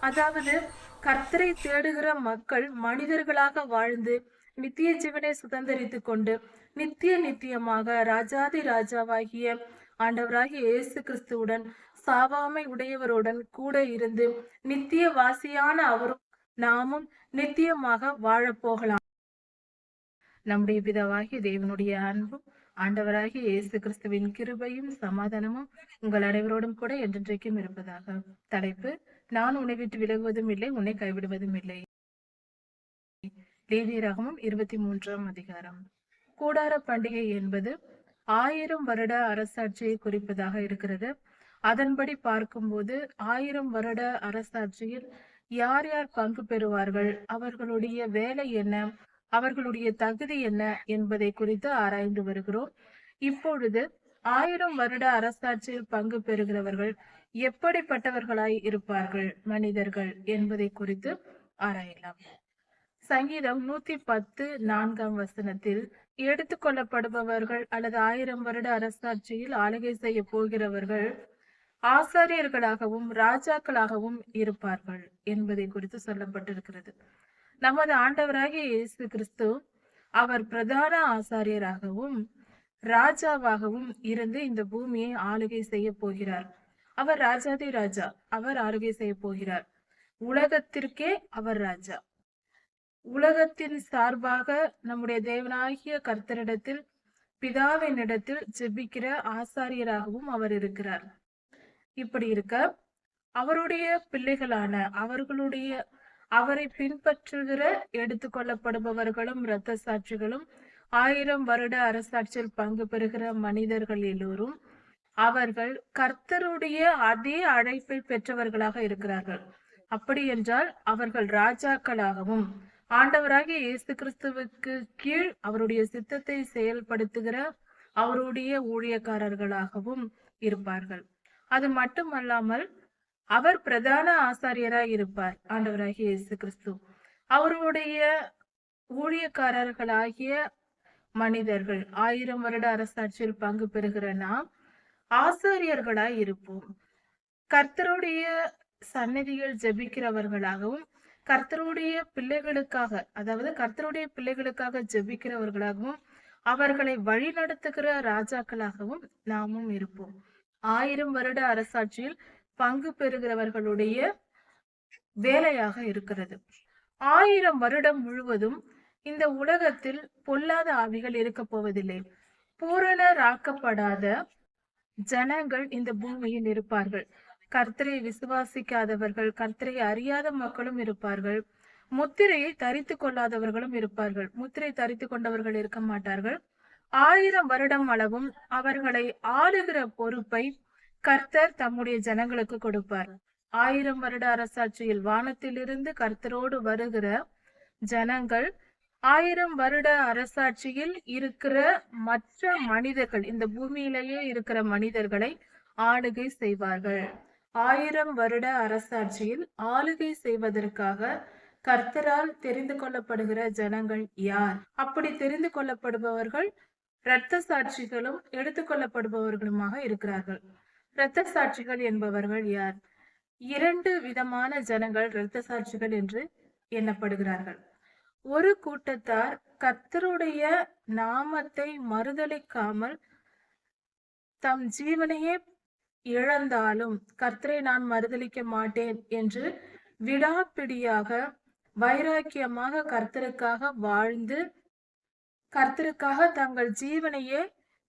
அதாவது கர்த்தரை தேடுகிற மக்கள் மனிதர்களாக வாழ்ந்து நித்திய ஜீவனை சுதந்திரித்து கொண்டு நித்திய நித்தியமாக ராஜாதி ராஜாவாகிய ஆண்டவராகிய இயேசு கிறிஸ்துவுடன் சாவாமை உடையவருடன் கூட இருந்து நித்திய வாசியான அவரும் நாமும் நித்தியமாக வாழப்போகலாம் நம்முடைய பிதாவாகிய தேவனுடைய அன்பும் ஆண்டவராகிய இயேசு கிறிஸ்துவின் கிருபையும் சமாதானமும் உங்கள் அனைவரோடும் கூட என்றென்றைக்கும் இருப்பதாக தலைப்பு நான் உன்னை விட்டு விலகுவதும் இல்லை உன்னை கைவிடுவதும் இல்லை. லேவியராகமும் இருபத்தி மூன்றாம் அதிகாரம். கூடார பண்டிகை என்பது ஆயிரம் வருட அரசாட்சியை குறிப்பதாக இருக்கிறது. அதன்படி பார்க்கும்போது ஆயிரம் வருட அரசாட்சியில் யார் யார் பங்கு பெறுவார்கள்? அவர்களுடைய வேலை என்ன? அவர்களுடைய தகுதி என்ன என்பதை குறித்து ஆராய்ந்து வருகிறோம். இப்பொழுது ஆயிரம் வருட அரசாட்சியில் பங்கு பெறுகிறவர்கள் எப்படிப்பட்டவர்களாய் இருப்பார்கள் மனிதர்கள் என்பதை குறித்து ஆராயலாம். சங்கீதம் நூத்தி பத்து நான்காம் வசனத்தில் எடுத்துக்கொள்ளப்படுபவர்கள் அல்லது ஆயிரம் வருட அரசாட்சியில் ஆளுகை செய்ய போகிறவர்கள் ஆசாரியர்களாகவும் ராஜாக்களாகவும் இருப்பார்கள் என்பதை குறித்து சொல்லப்பட்டிருக்கிறது. நமது ஆண்டவராகிய இயேசு கிறிஸ்து அவர் பிரதான ஆசாரியராகவும் ராஜாவாகவும் இருந்து இந்த பூமியை ஆளுகை செய்ய போகிறார். அவர் ராஜாதி ராஜா அவர் ஆளுகை செய்ய போகிறார். உலகத்திற்கே அவர் ராஜா. உலகத்தின் சார்பாக நம்முடைய தேவனாகிய கர்த்தரிடத்தில் பிதாவினிடத்தில் ஜெபிக்கிற ஆசாரியராகவும் அவர் இருக்கிறார். இப்படி இருக்க அவருடைய பிள்ளைகளான அவர்களுடைய அவரை பின்பற்றுகிற எடுத்துக்கொள்ளப்படுபவர்களும் இரத்த சாட்சிகளும் ஆயிரம் வருட அரசாட்சியில் பங்கு பெறுகிற மனிதர்கள் எல்லோரும் அவர்கள் கர்த்தருடைய அதே அழைப்பை பெற்றவர்களாக இருக்கிறார்கள். அப்படி என்றால் அவர்கள் ராஜாக்களாகவும் ஆண்டவராகிய இயேசு கிறிஸ்துவுக்கு கீழ் அவருடைய சித்தத்தை செயல்படுத்துகிற அவருடைய ஊழியக்காரர்களாகவும் இருப்பார்கள். அது மட்டுமல்லாமல் அவர் பிரதான ஆசாரியராய் இருப்பார் ஆண்டவராகிய இயேசு கிறிஸ்து. அவருடைய ஊழியக்காரர்களாகிய மனிதர்கள். ஆயிரம் வருட அரசாட்சியில் பங்கு பெறுகிற நாம் ஆசாரியர்களாய் இருப்போம். கர்த்தருடைய சந்நிதியில் ஜெபிக்கிறவர்களாகவும் கர்த்தருடைய பிள்ளைகளுக்காக அதாவது கர்த்தருடைய பிள்ளைகளுக்காக ஜெபிக்கிறவர்களாகவும் அவர்களை வழிநடத்துகிற ராஜாக்களாகவும் நாமும் இருப்போம். ஆயிரம் வருட அரசாட்சியில் பங்கு பெறுகிறவர்களுடைய வேலையாக இருக்கிறது. ஆயிரம் வருடம் முழுவதும் இந்த உலகத்தில் பொல்லாத ஆவிகள் இருக்க போவதில்லை. பூரணராக்கப்படாத ஜனங்கள் இந்த பூமியில் இருப்பார்கள். கர்த்தரை விசுவாசிக்காதவர்கள் கர்த்தரை அறியாத மக்களும் இருப்பார்கள். முத்திரையை தரித்து கொள்ளாதவர்களும் இருப்பார்கள். முத்திரை தரித்து கொண்டவர்கள் இருக்க மாட்டார்கள். ஆயிரம் வருடம் அளவும் அவர்களை ஆளுகிற பொறுப்பை கர்த்தர் தம்முடைய ஜனங்களுக்கு கொடுப்பார். ஆயிரம் வருட அரசாட்சியில் வானத்திலிருந்து கர்த்தரோடு வருகிற ஜனங்கள் ஆயிரம் வருட அரசாட்சியில் இருக்கிற மற்ற மனிதர்கள் இந்த பூமியிலேயே இருக்கிற மனிதர்களை ஆளுகை செய்வார்கள். ஆயிரம் வருட அரசாட்சியில் ஆளுகை செய்வதற்காக கர்த்தரால் தெரிந்து கொள்ளப்படுகிற ஜனங்கள் யார்? அப்படி தெரிந்து கொள்ளப்படுபவர்கள் இரத்த சாட்சிகளும் எடுத்துக்கொள்ளப்படுபவர்களுமாக இருக்கிறார்கள். இரத்த சாட்சிகள் என்பவர்கள் யார்? இரண்டு விதமான ஜனங்கள் இரத்த சாட்சிகள் என்று எண்ணப்படுகிறார்கள். ஒரு கூட்டத்தார் கர்த்தருடைய நாமத்தை மறுதலிக்காமல் தம் ஜீவனையே இழந்தாலும் கர்த்தரை நான் மறுதலிக்க மாட்டேன் என்று விடாப்பிடியாக வைராக்கியமாக கர்த்தருக்காக வாழ்ந்து கர்த்தருக்காக தங்கள் ஜீவனையே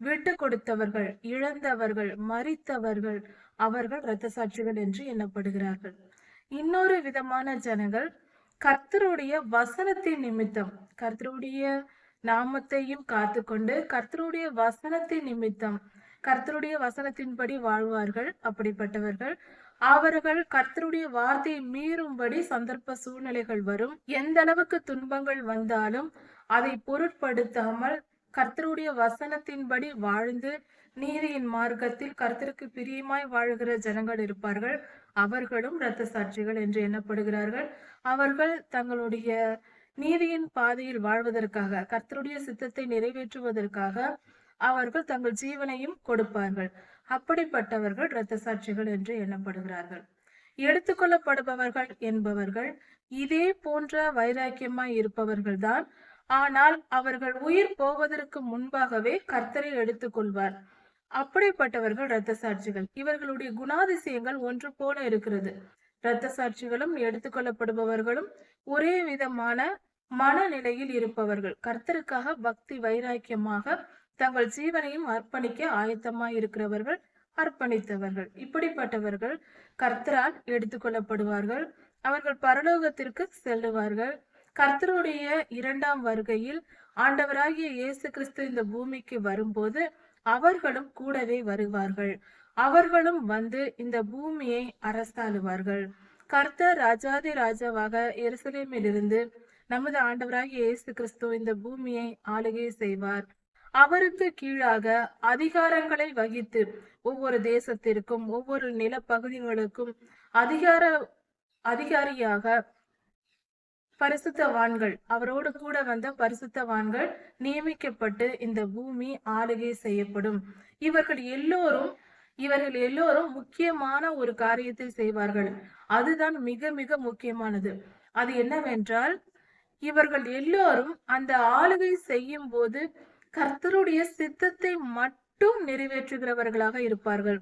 விட்டு கொடுத்தவர்கள் இழந்தவர்கள் மறித்தவர்கள் அவர்கள் இரத்த சாட்சிகள் என்று எண்ணப்படுகிறார்கள். இன்னொரு விதமான ஜனங்கள் கர்த்தருடைய வசனத்தின் நிமித்தம். கர்த்தருடைய நாமத்தையும் காத்து கொண்டு கர்த்தருடைய வசனத்தின் நிமித்தம். கர்த்தருடைய வசனத்தின்படி வாழ்வார்கள் அப்படிப்பட்டவர்கள். அவர்கள் கர்த்தருடைய வார்த்தையை மீறும்படி சந்தர்ப்ப சூழ்நிலைகள் வரும். எந்த அளவுக்கு துன்பங்கள் வந்தாலும் அதை பொருட்படுத்தாமல் கர்த்தருடைய வசனத்தின்படி வாழ்ந்து நீதியின் மார்க்கத்தில் கர்த்தருக்கு பிரியமாய் வாழ்கிற ஜனங்கள் இருப்பார்கள். அவர்களும் இரத்த சாட்சிகள் என்று எண்ணப்படுகிறார்கள். அவர்கள் தங்களுடைய நீதியின் பாதையில் வாழ்வதற்காக கர்த்தருடைய சித்தத்தை நிறைவேற்றுவதற்காக அவர்கள் தங்கள் ஜீவனையும் கொடுப்பார்கள். அப்படிப்பட்டவர்கள் இரத்த சாட்சிகள் என்று எண்ணப்படுகிறார்கள். எடுத்துக்கொள்ளப்படுபவர்கள் என்பவர்கள் இதே போன்ற வைராக்கியமாய் இருப்பவர்கள்தான். ஆனால் அவர்கள் உயிர் போவதற்கு முன்பாகவே கர்த்தரை எடுத்துக்கொள்வார். அப்படிப்பட்டவர்கள் இரத்த சாட்சிகள். இவர்களுடைய குணாதிசயங்கள் ஒன்று போல இருக்கிறது. இரத்த சாட்சிகளும் எடுத்துக்கொள்ளப்படுபவர்களும் ஒரே விதமான மனநிலையில் இருப்பவர்கள். கர்த்தருக்காக பக்தி வைராக்கியமாக தங்கள் ஜீவனையும் அர்ப்பணிக்க ஆயத்தமாய் இருக்கிறவர்கள் அர்ப்பணித்தவர்கள். இப்படிப்பட்டவர்கள் கர்த்தரால் எடுத்துக்கொள்ளப்படுவார்கள். அவர்கள் பரலோகத்திற்கு செல்லுவார்கள். கர்த்தருடைய இரண்டாம் வருகையில் ஆண்டவராகிய இயேசு கிறிஸ்து இந்த பூமிக்கு வரும்போது அவர்களும் கூடவே வருவார்கள். அவர்களும் வந்து இந்த பூமியை அரசாளுவார்கள். கர்த்தர் ராஜாதி ராஜாவாக எருசலேமிலிருந்து நமது ஆண்டவராகிய இயேசு கிறிஸ்து இந்த பூமியை ஆளுகை செய்வார். அவருக்கு கீழாக அதிகாரங்களை வகித்து ஒவ்வொரு தேசத்திற்கும் ஒவ்வொரு நிலப்பகுதிகளுக்கும் அதிகார அதிகாரியாக பரிசுத்தவான்கள். அவரோடு கூட வந்த பரிசுத்தவான்கள் நியமிக்கப்பட்டு இந்த பூமி ஆளுகை செய்யப்படும். இவர்கள் எல்லோரும் இவர்கள் எல்லோரும் முக்கியமான ஒரு காரியத்தை செய்வார்கள். அதுதான் மிக மிக முக்கியமானது. அது என்னவென்றால் இவர்கள் எல்லோரும் அந்த ஆளுகை செய்யும் போது கர்த்தருடைய சித்தத்தை மட்டும் நிறைவேற்றுகிறவர்களாக இருப்பார்கள்.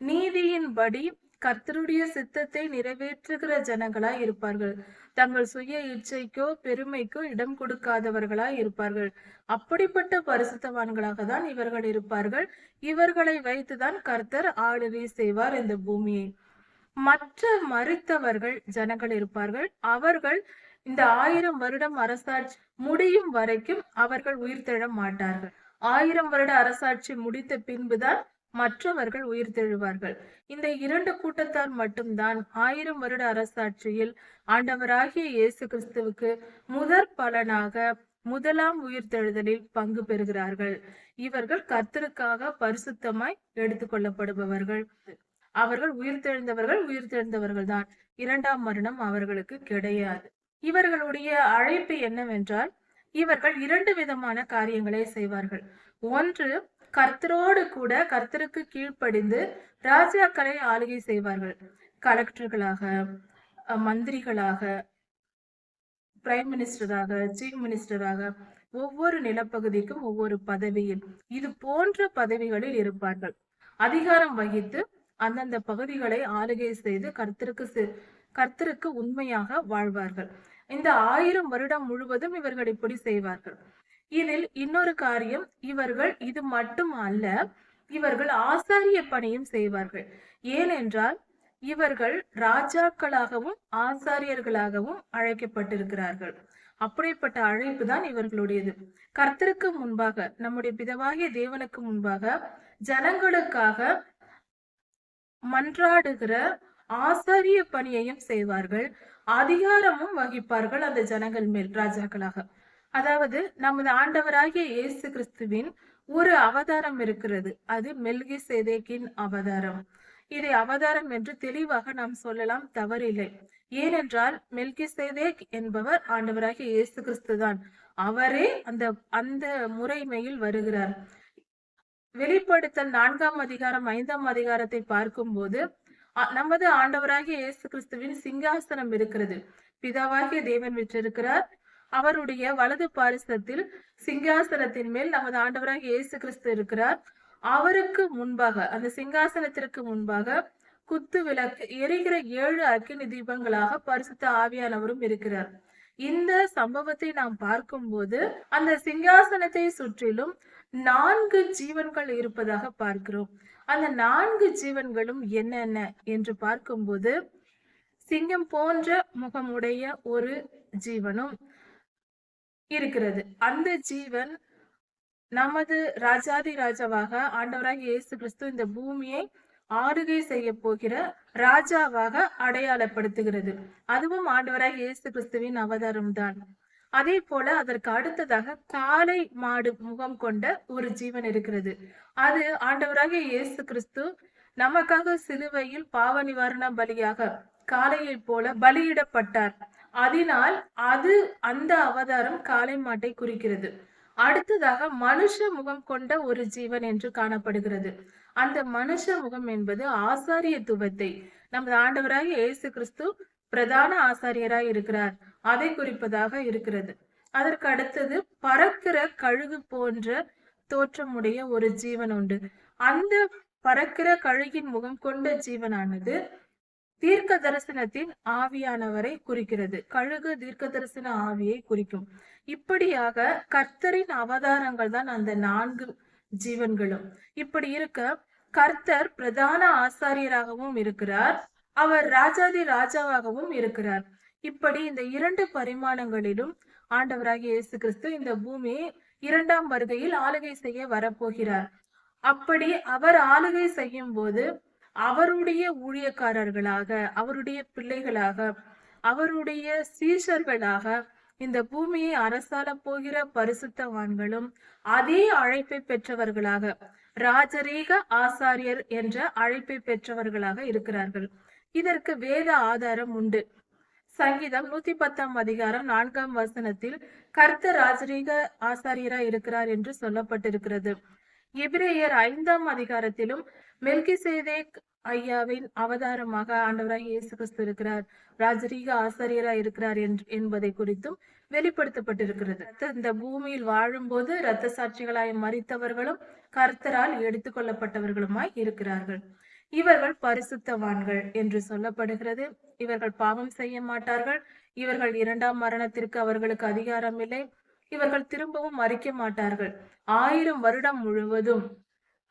நீதியின்படி கர்த்தருடைய சித்தத்தை நிறைவேற்றுகிற ஜனங்களாய் இருப்பார்கள். தங்கள் சுய இச்சைக்கோ பெருமைக்கோ இடம் கொடுக்காதவர்களாய் இருப்பார்கள். அப்படிப்பட்ட பரிசுத்தவான்களாக தான் இவர்கள் இருப்பார்கள். இவர்களை வைத்துதான் கர்த்தர் ஆளுகை செய்வார் இந்த பூமியை. மற்ற மறுத்தவர்கள் ஜனங்கள் இருப்பார்கள். அவர்கள் இந்த ஆயிரம் வருடம் அரசாட்சி முடியும் வரைக்கும் அவர்கள் உயிர்த்தெழ மாட்டார்கள். ஆயிரம் வருட அரசாட்சி முடித்த பின்புதான் மற்றவர்கள் உயிர்த்தெழுவார்கள் இந்த இரண்டு கூட்டத்தார் மட்டும்தான் ஆயிரம் வருட அரசாட்சியில் ஆண்டவராகிய இயேசு கிறிஸ்துவுக்கு முதற் பலனாக முதலாம் உயிர்த்தெழுதலில் பங்கு பெறுகிறார்கள். இவர்கள் கர்த்தருக்காக பரிசுத்தமாய் எடுத்துக்கொள்ளப்படுபவர்கள் அவர்கள் உயிர்த்தெழுந்தவர்கள் உயிர்த்தெழுந்தவர்கள் தான். இரண்டாம் மரணம் அவர்களுக்கு கிடையாது. இவர்களுடைய அழைப்பு என்னவென்றால் இவர்கள் இரண்டு விதமான காரியங்களை செய்வார்கள். ஒன்று கர்த்தரோடு கூட கர்த்தருக்கு கீழ்ப்படிந்து ராஜாக்களை ஆளுகை செய்வார்கள். கலெக்டர்களாக மந்திரிகளாக பிரைம் மினிஸ்டராக சீஃப் மினிஸ்டராக ஒவ்வொரு நிலப்பகுதிக்கும் ஒவ்வொரு பதவியில் இது போன்ற பதவிகளில் இருப்பார்கள். அதிகாரம் வகித்து அந்தந்த பகுதிகளை ஆளுகை செய்து கர்த்தருக்கு செ- கர்த்தருக்கு உண்மையாக வாழ்வார்கள். இந்த ஆயிரம் வருடம் முழுவதும் இவர்கள் இப்படி செய்வார்கள். இதில் இன்னொரு காரியம் இவர்கள் இது மட்டும் அல்ல இவர்கள் ஆசாரிய பணியும் செய்வார்கள். ஏனென்றால் இவர்கள் ராஜாக்களாகவும் ஆசாரியர்களாகவும் அழைக்கப்பட்டிருக்கிறார்கள். அப்படிப்பட்ட அழைப்பு தான் இவர்களுடையது. கர்த்தருக்கு முன்பாக நம்முடைய பிதவாகிய தேவனுக்கு முன்பாக ஜனங்களுக்காக மன்றாடுகிற ஆசாரிய பணியையும் செய்வார்கள். அதிகாரமும் வகிப்பார்கள் அந்த ஜனங்கள் மேல் ராஜாக்களாக. அதாவது நமது ஆண்டவராகிய இயேசு கிறிஸ்துவின் ஒரு அவதாரம் இருக்கிறது. அது மெல்கி சேதேக்கின் அவதாரம். இதை அவதாரம் என்று தெளிவாக நாம் சொல்லலாம் தவறில்லை. ஏனென்றால் மெல்கி சேதேக் என்பவர் ஆண்டவராகிய இயேசு கிறிஸ்து தான் அவரே அந்த அந்த முறைமையில் வருகிறார். வெளிப்படுத்தல் நான்காம் அதிகாரம் ஐந்தாம் அதிகாரத்தை பார்க்கும்போது அ- நமது ஆண்டவராகிய இயேசு கிறிஸ்துவின் சிங்காசனம் இருக்கிறது. பிதாவாகிய தேவன் விற்றிருக்கிறார். அவருடைய வலது பாரிசத்தில் சிங்காசனத்தின் மேல் நமது ஆண்டவராக இயேசு கிறிஸ்து இருக்கிறார். அவருக்கு முன்பாக அந்த சிங்காசனத்திற்கு முன்பாக குத்து விளக்கு எரிகிற ஏழு அக்கினி தீபங்களாக பரிசுத்த ஆவியானவரும் இருக்கிறார். இந்த சம்பவத்தை நாம் பார்க்கும்போது அந்த சிங்காசனத்தை சுற்றிலும் நான்கு ஜீவன்கள் இருப்பதாக பார்க்கிறோம். அந்த நான்கு ஜீவன்களும் என்னென்ன என்று பார்க்கும்போது சிங்கம் போன்ற முகமுடைய ஒரு ஜீவனும் இருக்கிறது. அந்த ஜீவன் நமது ராஜாதி ராஜாவாக ஆண்டவராக இயேசு கிறிஸ்து இந்த பூமியை ஆறுகை செய்ய போகிற ராஜாவாக அடையாளப்படுத்துகிறது. அதுவும் ஆண்டவராக இயேசு கிறிஸ்துவின் அவதாரம் தான். அதே போல அதற்கு அடுத்ததாக காளை மாடு முகம் கொண்ட ஒரு ஜீவன் இருக்கிறது. அது ஆண்டவராக இயேசு கிறிஸ்து நமக்காக சிலுவையில் பாவ நிவாரண பலியாக காளையைப் போல பலியிடப்பட்டார். அதனால் அது அந்த அவதாரம் காளை மாட்டை குறிக்கிறது. அடுத்ததாக மனுஷ முகம் கொண்ட ஒரு ஜீவன் என்று காணப்படுகிறது. அந்த மனுஷ முகம் என்பது ஆசாரியத்துவத்தை நமது ஆண்டவராக இயேசு கிறிஸ்து பிரதான ஆசாரியராய் இருக்கிறார். அதை குறிப்பதாக இருக்கிறது. அதற்கு அடுத்தது பறக்கிற கழுகு போன்ற தோற்றமுடைய ஒரு ஜீவன் உண்டு. அந்த பறக்கிற கழுகின் முகம் கொண்ட ஜீவனானது தீர்க்க தரிசனத்தின் ஆவியானவரை குறிக்கிறது. கழுகு தீர்க்க தரிசன ஆவியை குறிக்கும். இப்படியாக கர்த்தரின் அவதாரங்கள் தான் அந்த நான்கு ஜீவன்களும். இப்படி இருக்க கர்த்தர் பிரதான ஆசாரியராகவும் இருக்கிறார். அவர் ராஜாதி ராஜாவாகவும் இருக்கிறார். இப்படி இந்த இரண்டு பரிமாணங்களிலும் ஆண்டவராகிய இயேசு கிறிஸ்து இந்த பூமியை இரண்டாம் வருகையில் ஆளுகை செய்ய வரப்போகிறார். அப்படி அவர் ஆளுகை செய்யும் போது அவருடைய ஊழியக்காரர்களாக அவருடைய பிள்ளைகளாக அவருடைய சீஷர்களாக இந்த பூமியை அரசாள போகிற பரிசுத்தவான்களும் அதே அழைப்பை பெற்றவர்களாக ராஜரீக ஆசாரியர் என்ற அழைப்பை பெற்றவர்களாக இருக்கிறார்கள். இதற்கு வேத ஆதாரம் உண்டு. சங்கீதம் நூத்தி பத்தாம் அதிகாரம் நான்காம் வசனத்தில் கர்த்த ராஜரீக ஆசாரியரா இருக்கிறார் என்று சொல்லப்பட்டிருக்கிறது. எபிரேயர் ஐந்தாம் அதிகாரத்திலும் மெல்கிசேதேக் ஐயாவின் அவதாரமாக ஆண்டவராக இயேசு கிறிஸ்து இருக்கிறார். ராஜரீக ஆசிரியராக இருக்கிறார் என்பதை குறித்தும் வெளிப்படுத்தப்பட்டிருக்கிறது. இந்த பூமியில் வாழும்போது இரத்த சாட்சிகளாய் மறித்தவர்களும் கர்த்தரால் எடுத்துக்கொள்ளப்பட்டவர்களுமாய் இருக்கிறார்கள். இவர்கள் பரிசுத்தவான்கள் என்று சொல்லப்படுகிறது. இவர்கள் பாவம் செய்ய மாட்டார்கள். இவர்கள் இரண்டாம் மரணத்திற்கு அவர்களுக்கு அதிகாரம் இல்லை. இவர்கள் திரும்பவும் மறிக்க மாட்டார்கள். ஆயிரம் வருடம் முழுவதும்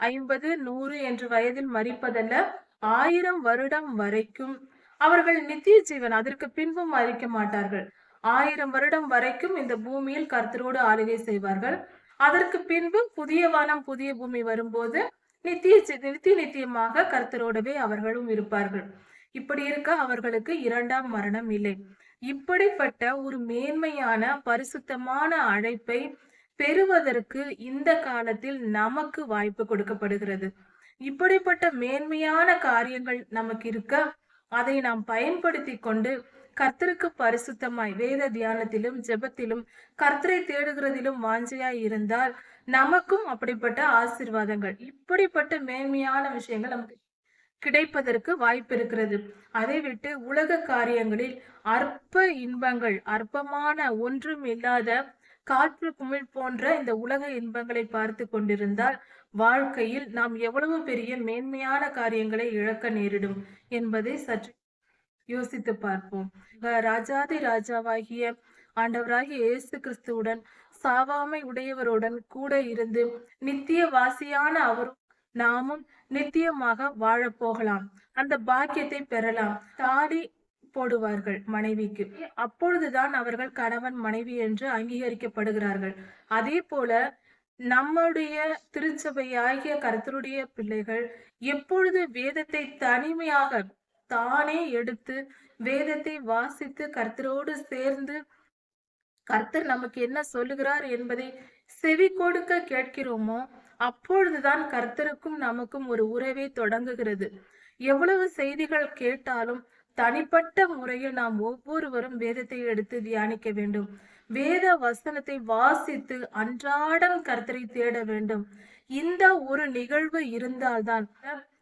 ஐம்பது நூறு என்று வயதில் மறிப்பதல்ல ஆயிரம் வருடம் வரைக்கும் அவர்கள் நித்திய ஜீவன் அதற்கு பின்பும் மறிக்க மாட்டார்கள். ஆயிரம் வருடம் வரைக்கும் இந்த பூமியில் கர்த்தரோடு ஆளுகை செய்வார்கள். அதற்கு பின்பு புதிய வானம் புதிய பூமி வரும்போது நித்திய நித்திய நித்தியமாக கர்த்தரோடவே அவர்களும் இருப்பார்கள். இப்படி இருக்க அவர்களுக்கு இரண்டாம் மரணம் இல்லை. இப்படிப்பட்ட ஒரு மேன்மையான பரிசுத்தமான அழைப்பை பெறுவதற்கு இந்த காலத்தில் நமக்கு வாய்ப்பு கொடுக்கப்படுகிறது. இப்படிப்பட்ட மேன்மையான காரியங்கள் நமக்கு இருக்க அதை நாம் பயன்படுத்தி கொண்டு கர்த்தருக்கு பரிசுத்தமாய் வேத தியானத்திலும் ஜெபத்திலும் கர்த்தரை தேடுகிறதிலும் வாஞ்சையாய் இருந்தால் நமக்கும் அப்படிப்பட்ட ஆசீர்வாதங்கள் இப்படிப்பட்ட மேன்மையான விஷயங்கள் நமக்கு கிடைப்பதற்கு வாய்ப்பு இருக்கிறது. அதை விட்டு உலக காரியங்களில் அற்ப இன்பங்கள் அற்பமான ஒன்றும் இல்லாத காற்று குமிழ் போன்ற இந்த உலக இன்பங்களை பார்த்து கொண்டிருந்தால் வாழ்க்கையில் நாம் எவ்வளவு பெரிய மேன்மையான காரியங்களை இழக்க நேரிடும் என்பதை சற்று யோசித்து பார்ப்போம். ராஜாதி ராஜாவாகிய ஆண்டவராகிய இயேசு கிறிஸ்துவுடன் சாவாமை உடையவருடன் கூட இருந்து நித்திய வாசியான அவரும் நாமும் நித்தியமாக வாழப் போகலாம். அந்த பாக்கியத்தை பெறலாம். தாடி போடுவார்கள் மனைவிக்கு. அப்பொழுதுதான் அவர்கள் கணவன் மனைவி என்று அங்கீகரிக்கப்படுகிறார்கள். அதே போல நம்முடைய திருச்சபையாகிய கர்த்தருடைய பிள்ளைகள் எப்பொழுது வேதத்தை தனிமையாக தானே எடுத்து வேதத்தை வாசித்து கர்த்தரோடு சேர்ந்து கர்த்தர் நமக்கு என்ன சொல்லுகிறார் என்பதை செவி கொடுக்க கேட்கிறோமோ அப்பொழுதுதான் கர்த்தருக்கும் நமக்கும் ஒரு உறவே தொடங்குகிறது. எவ்வளவு செய்திகள் கேட்டாலும் தனிப்பட்ட முறையில் நாம் ஒவ்வொருவரும் வேதத்தை எடுத்து தியானிக்க வேண்டும். வேத வசனத்தை வாசித்து அன்றாடம் கர்த்தரை தேட வேண்டும். இந்த ஒரு நிகழ்வு இருந்தால்தான்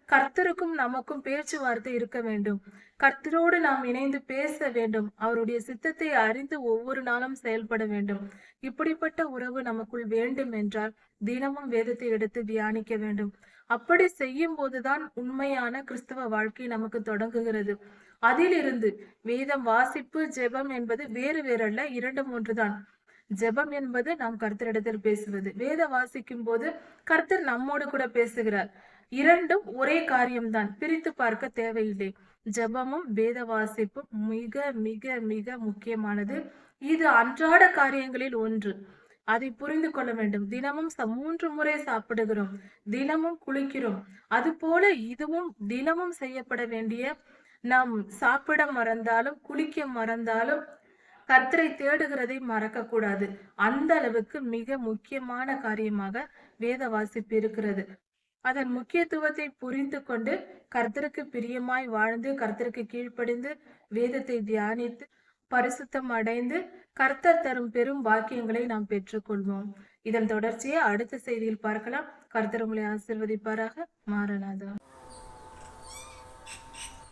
கர்த்தருக்கும் நமக்கும் பேச்சுவார்த்தை இருக்க வேண்டும். கர்த்தரோடு நாம் இணைந்து பேச வேண்டும். அவருடைய சித்தத்தை அறிந்து ஒவ்வொரு நாளும் செயல்பட வேண்டும். இப்படிப்பட்ட உறவு நமக்குள் வேண்டும் என்றால் தினமும் வேதத்தை எடுத்து தியானிக்க வேண்டும். அப்படி செய்யும் போதுதான் உண்மையான கிறிஸ்தவ வாழ்க்கை நமக்கு தொடங்குகிறது. அதிலிருந்து வேதம் வாசிப்பு ஜெபம் என்பது வேறு வேறல்ல இரண்டும் ஒன்றுதான். ஜெபம் என்பது நாம் கர்த்தரிடத்தில் பேசுவது. வேத வாசிக்கும் போது கர்த்தர் நம்மோடு கூட பேசுகிறார். இரண்டும் ஒரே காரியம்தான். பிரித்து பார்க்க தேவையில்லை. ஜெபமும் வேத வாசிப்பும் மிக மிக மிக முக்கியமானது. இது அன்றாட காரியங்களில் ஒன்று. அதை புரிந்து கொள்ள வேண்டும். தினமும் ச- மூன்று முறை சாப்பிடுகிறோம். தினமும் குளிக்கிறோம். அதுபோல இதுவும் தினமும் செய்யப்பட வேண்டிய நாம் சாப்பிட மறந்தாலும் குளிக்க மறந்தாலும் கர்த்தரை தேடுகிறதை மறக்க கூடாது அந்த அளவுக்கு மிக முக்கியமான காரியமாக வேத வாசிப்பு இருக்கிறது. அதன் முக்கியத்துவத்தை புரிந்து கொண்டு கர்த்தருக்கு பிரியமாய் வாழ்ந்து கர்த்தருக்கு கீழ்ப்படிந்து வேதத்தை தியானித்து பரிசுத்தம் அடைந்து கர்த்தர் தரும் பெரும் வாக்கியங்களை நாம் பெற்றுக்கொள்வோம். இதன் தொடர்ச்சியை அடுத்த செய்தியில் பார்க்கலாம். கர்த்தர் உங்களை ஆசிர்வதிப்பாராக. மாறனாதான்